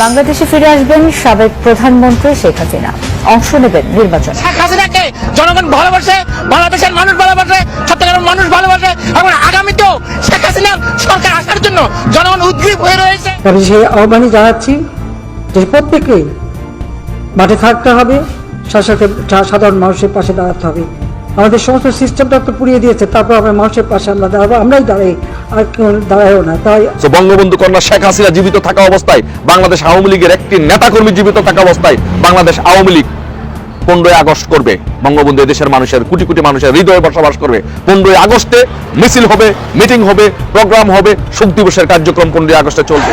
বাংলাদেশে ফিরে আসবেন সাবেক প্রধানমন্ত্রী শেখ হাসিনা। অংশ নেবেন নির্বাচনে। শেখ হাসিনাকে জনগণ ভালোবাসে বাংলাদেশের মানুষ ভালোবাসে চট্টগ্রামের মানুষ ভালোবাসে। এবং আগামীতেও শেখ হাসিনার সরকার আসার জন্য জনগণ উদ্গ্রীব হয়ে রয়েছে। তবে সেই আহ্বানই জানাচ্ছি যে প্রত্যেকেই মাঠে থাকতে হবে সাথে সাথে সাধারণ মানুষের পাশে দাঁড়াতে হবে। আমাদের সমস্ত সিস্টেমটা তো পুড়িয়ে দিয়েছে তারপর আমরা মানুষের পাশে আমরা দাঁড়াবো আমরাই দাঁড়াই। আর কেউ না, তাই তো বঙ্গবন্ধু কন্যা শেখ হাসিনা জীবিত থাকা অবস্থায় বাংলাদেশ আওয়ামী লীগের একটি নেতাকর্মী জীবিত থাকা অবস্থায় বাংলাদেশ আওয়ামী লীগ পনেরোই আগস্ট করবে। বঙ্গবন্ধু দেশের মানুষের, কোটি কোটি মানুষের হৃদয়ে বসবাস করবে। পনেরোই আগস্টে মিছিল হবে, মিটিং হবে, প্রোগ্রাম হবে, শোক দিবসের কার্যক্রম পনেরোই আগস্টে চলবে।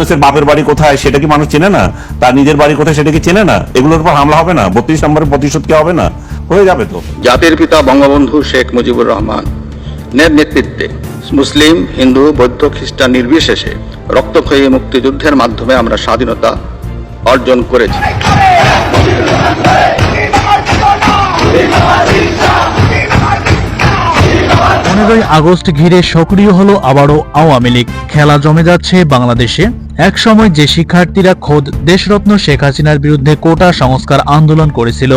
ইউনুসের বাপের বাড়ি কোথায় সেটা কি মানুষ চেনে না? তার নিজের বাড়ি কোথায় সেটা কি চেনে না? এগুলোর উপর হামলা হবে না? বত্রিশ নম্বরের প্রতিশোধ কি হবে না? হয়ে যাবে তো। জাতির পিতা বঙ্গবন্ধু শেখ মুজিবুর রহমান নের নেতৃত্বে মুসলিম হিন্দু বৌদ্ধ খ্রিস্টান নির্বিশেষে রক্তক্ষয়ী মুক্তিযুদ্ধের মাধ্যমে আমরা স্বাধীনতা অর্জন করেছি। পনেরোই আগস্ট ঘিরে সক্রিয় হলো আবারও আওয়ামী লীগ। খেলা জমে যাচ্ছে বাংলাদেশে। এক সময় যে শিক্ষার্থীরা খোদ দেশরত্ন শেখ হাসিনার বিরুদ্ধে কোটা সংস্কার আন্দোলন করেছিল,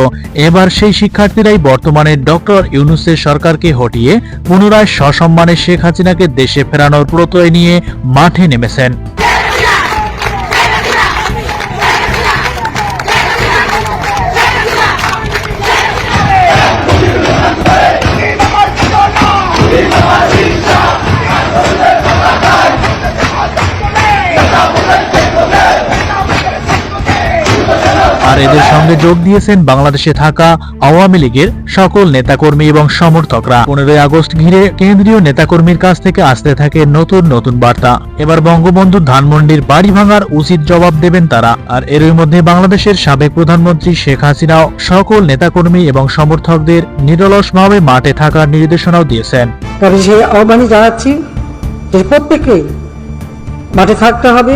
এবার সেই শিক্ষার্থীরাই বর্তমানে ডক্টর ইউনুসের সরকারকে হটিয়ে পুনরায় সসম্মানে শেখ হাসিনাকে দেশে ফেরানোর প্রত্যয় নিয়ে মাঠে নেমেছেন। আর এদের সঙ্গে যোগ দিয়েছেন বাংলাদেশে থাকা আওয়ামী লীগের সকল নেতাকর্মী এবং সমর্থকরা। পনেরোই আগস্ট ঘিরে কেন্দ্রীয় নেতাকর্মীর কাছ থেকে আসতে থাকে নতুন নতুন বার্তা। এবার বঙ্গবন্ধু ধানমন্ডির বাড়ি ভাঙার উচিত জবাব দেবেন তারা। আর এরই মধ্যে বাংলাদেশের সাবেক প্রধানমন্ত্রী শেখ হাসিনাও সকল নেতাকর্মী এবং সমর্থকদের নিরলসভাবে মাঠে থাকার নির্দেশনাও দিয়েছেন। তবে সেই আহ্বানই জানাচ্ছি যে প্রত্যেকেই মাঠে থাকতে হবে,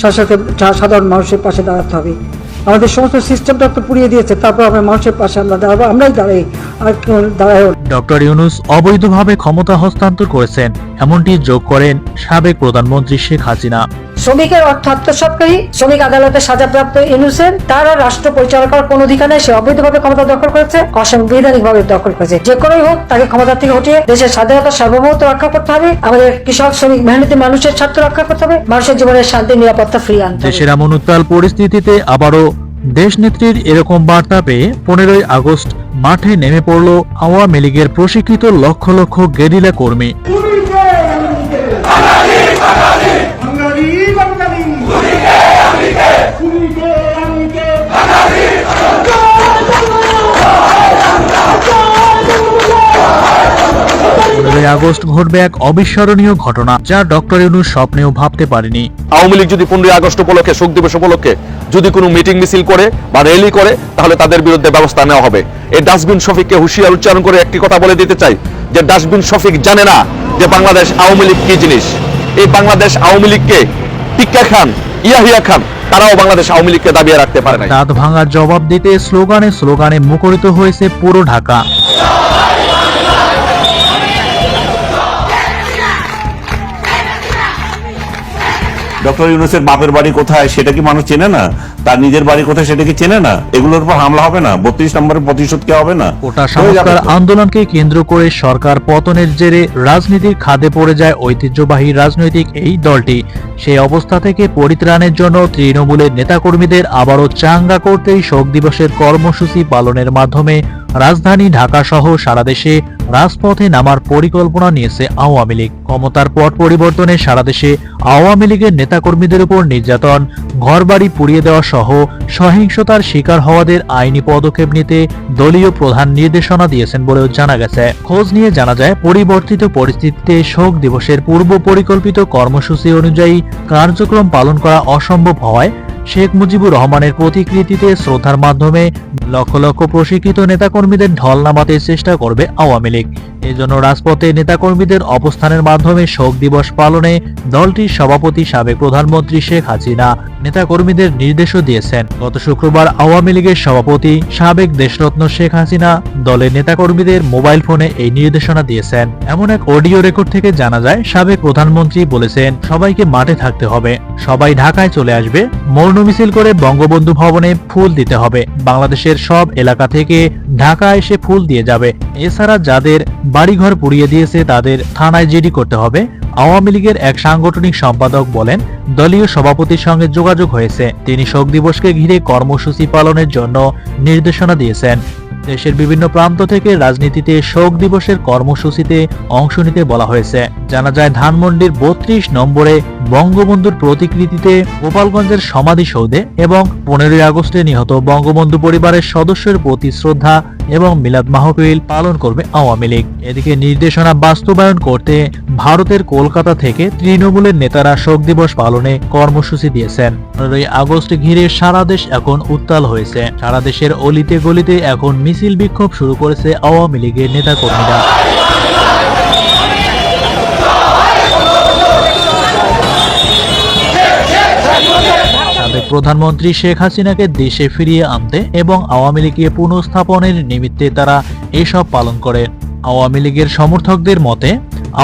সাথে সাধারণ মানুষের পাশে দাঁড়াতে হবে। আমাদের সমস্ত সিস্টেমটা তো পুড়িয়ে দিয়েছে, তারপর আমরা মানুষের পাশে আমরা দাঁড়াবো, আমরাই দাঁড়াই, আর দাঁড়াই ডক্টর ইউনুস অবৈধভাবে ক্ষমতা হস্তান্তর করেছেন। এমনটি যোগ করেন সাবেক প্রধানমন্ত্রী শেখ হাসিনা। শ্রমিকের অর্থ আত্মসাৎকারী শ্রমিক আদালতে সাজাপ্রাপ্ত ইনুসেন তার রাষ্ট্র পরিচালনা করার কোন অধিকার নেই সে অবৈধভাবে ক্ষমতা দখল করেছে অসাংবিধানিক ভাবে দখল করেছে। যে কোনোই হোক তাকে ক্ষমতা থেকে হটিয়ে দেশের স্বাধীনতা সার্বভৌমত্ব রক্ষা করতে হবে আমাদের কৃষক শ্রমিক মেহনতি মানুষের স্বার্থ রক্ষা করতে হবে মানুষের জীবনের শান্তি নিরাপত্তা ফিরিয়ে আনতে হবে। দেশের এমন উত্তাল পরিস্থিতিতে আবারও দেশনেত্রীর এরকম বার্তা পেয়ে পনেরোই আগস্ট মাঠে নেমে পড়ল আওয়ামী লীগের প্রশিক্ষিত লক্ষ লক্ষ গেরিলা কর্মী। আগস্ট ঘটবে এক অবিস্মরণীয় ঘটনা যা ডক্টর ইউনুস স্বপ্নেও ভাবতে পারেনি। আওয়ামী লীগ যদি পনেরোই আগস্ট উপলক্ষে শোক দিবস উপলক্ষে যদি কোনো মিটিং মিছিল করে বা র্যালি করে তাহলে তাদের বিরুদ্ধে ব্যবস্থা নেওয়া হবে। এই ডাস্টবিন শফিককে হুঁশিয়ার উচ্চারণ করে একটি কথা বলে দিতে চাই যে ডাস্টবিন শফিক জানে না যে বাংলাদেশ আওয়ামী লীগ কি জিনিস। এই বাংলাদেশ আওয়ামী লীগকে টিক্কা খান ইয়াহিয়া খান তারাও বাংলাদেশ আওয়ামী লীগকে দাবিয়ে রাখতে পারে না দাঁত ভাঙার জবাব দিতে স্লোগানে স্লোগানে মুখরিত হয়েছে পুরো ঢাকা। ডক্টর ইউনুসের বাপের বাড়ি কোথায় সেটা কি মানুষ চেনে না? তার নিজের বাড়ি কোথায় সেটা কি চেনে না? এগুলোর উপর হামলা হবে না? বত্রিশ নম্বরের প্রতিশোধ কি হবে না? যাবে সংস্কার আন্দোলনকে কেন্দ্র করে সরকার পতনের জেরে রাজনীতির খাদে পড়ে যায় ঐতিহ্যবাহী রাজনৈতিক এই দলটি। সেই অবস্থা থেকে পরিত্রাণের জন্য তৃণমূলের নেতাকর্মীদের আবারও চাঙ্গা করতেই শোক দিবসের কর্মসূচি পালনের মাধ্যমে রাজধানী ঢাকা সহ সারা দেশে রাজপথে নামার পরিকল্পনা নিয়েছে আওয়ামী লীগ। ক্ষমতার পট পরিবর্তনে সারা দেশে আওয়ামী লীগের নেতাকর্মীদের উপর নির্যাতন, ঘরবাড়ি পুড়িয়ে দেওয়া সহ সহিংসতার শিকার হওয়াদের আইনি পদক্ষেপ নিতে দলীয় প্রধান নির্দেশনা দিয়েছেন বলেও জানা গেছে। খোঁজ নিয়ে জানা যায়, পরিবর্তিত পরিস্থিতিতে শোক দিবসের পূর্ব পরিকল্পিত কর্মসূচি অনুযায়ী কার্যক্রম পালন করা অসম্ভব হওয়ায় শেখ মুজিবুর রহমানের প্রতিকৃতিতে শ্রদ্ধার মাধ্যমে লক্ষ লক্ষ প্রশিক্ষিত নেতাকর্মীদের ঢল নামাতে চেষ্টা করবে আওয়ামী লীগ। এজন্য রাজপথে নেতাকর্মীদের অবস্থানের মাধ্যমে শোক দিবস পালনে দলটির সভাপতি সাবেক প্রধানমন্ত্রী শেখ হাসিনা নেতাকর্মীদের নির্দেশও দিয়েছেন। গত শুক্রবার আওয়ামী লীগের সভাপতি সাবেক দেশরত্ন শেখ হাসিনা দলের নেতাকর্মীদের মোবাইল ফোনে এই নির্দেশনা দিয়েছেন। এমন এক অডিও রেকর্ড থেকে জানা যায়, সাবেক প্রধানমন্ত্রী বলেছেন, সবাইকে মাঠে থাকতে হবে। সবাই ঢাকায় চলে আসবে, মৌন মিছিল করে বঙ্গবন্ধু ভবনে ফুল দিতে হবে। বাংলাদেশের সব এলাকা থেকে ঢাকা এসে ফুল দিয়ে যাবে। এছাড়া যাদের বাড়িঘর পুড়িয়ে দিয়েছে, তাদের থানায় জিডি করতে হবে। আওয়ামী লীগের এক সাংগঠনিক সম্পাদক বলেন, দলীয় সভাপতির সঙ্গে যোগাযোগ হয়েছে। তিনি শোক দিবসকে ঘিরে কর্মসূচি পালনের জন্য নির্দেশনা দিয়েছেন। দেশের বিভিন্ন প্রান্ত থেকে রাজনীতিতে শোক দিবসের কর্মসূচিতে অংশ নিতে বলা হয়েছে। জানা যায়, ধানমন্ডির বত্রিশ নম্বরে বঙ্গবন্ধুর প্রতিকৃতিতে গোপালগঞ্জের সমাধিসৌধে এবং পনেরোই আগস্টে নিহত বঙ্গবন্ধু পরিবারের সদস্যের প্রতি শ্রদ্ধা এবং মিলাদ মাহফিল পালন করবে আওয়ামী লীগ। এদিকে নির্দেশনা বাস্তবায়ন করতে ভারতের কলকাতা থেকে তৃণমূলের নেতারা শোক দিবস পালনে কর্মসূচি দিয়েছেন। পনেরোই আগস্ট ঘিরে সারা দেশ এখন উত্তাল হয়েছে। সারা দেশের অলিতে গলিতে এখন মিছিল বিক্ষোভ শুরু করেছে আওয়ামী লীগের নেতাকর্মীরা। প্রধানমন্ত্রী শেখ হাসিনাকে দেশে ফিরিয়ে আনতে এবং আওয়ামী লীগকে পুনঃস্থাপনের নিমিত্তে তারা এসব পালন করে। আওয়ামী লীগের সমর্থকদের মতে,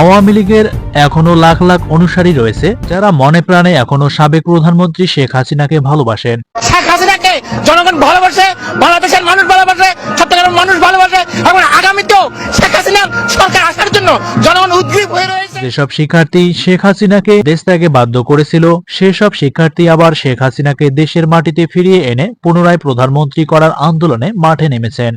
আওয়ামী লীগের এখনও লাখ লাখ অনুসারী রয়েছে যারা মনে প্রাণে এখনও সাবেক প্রধানমন্ত্রী শেখ হাসিনাকে ভালোবাসেন। শেখ হাসিনাকে জনগণ ভালোবাসে, বাংলাদেশের মানুষ ভালোবাসে চট্টগ্রামের মানুষ ভালোবাসে এবং আগামীতেও শেখ হাসিনার সরকার আসার জন্য জনগণ উদ্গ্রীব হয়ে রয়েছে। যেসব শিক্ষার্থী শেখ হাসিনাকে দেশ ত্যাগে বাধ্য করেছিল, সেসব শিক্ষার্থী আবার শেখ হাসিনাকে দেশের মাটিতে ফিরিয়ে এনে পুনরায় প্রধানমন্ত্রী করার আন্দোলনে মাঠে নেমেছেন।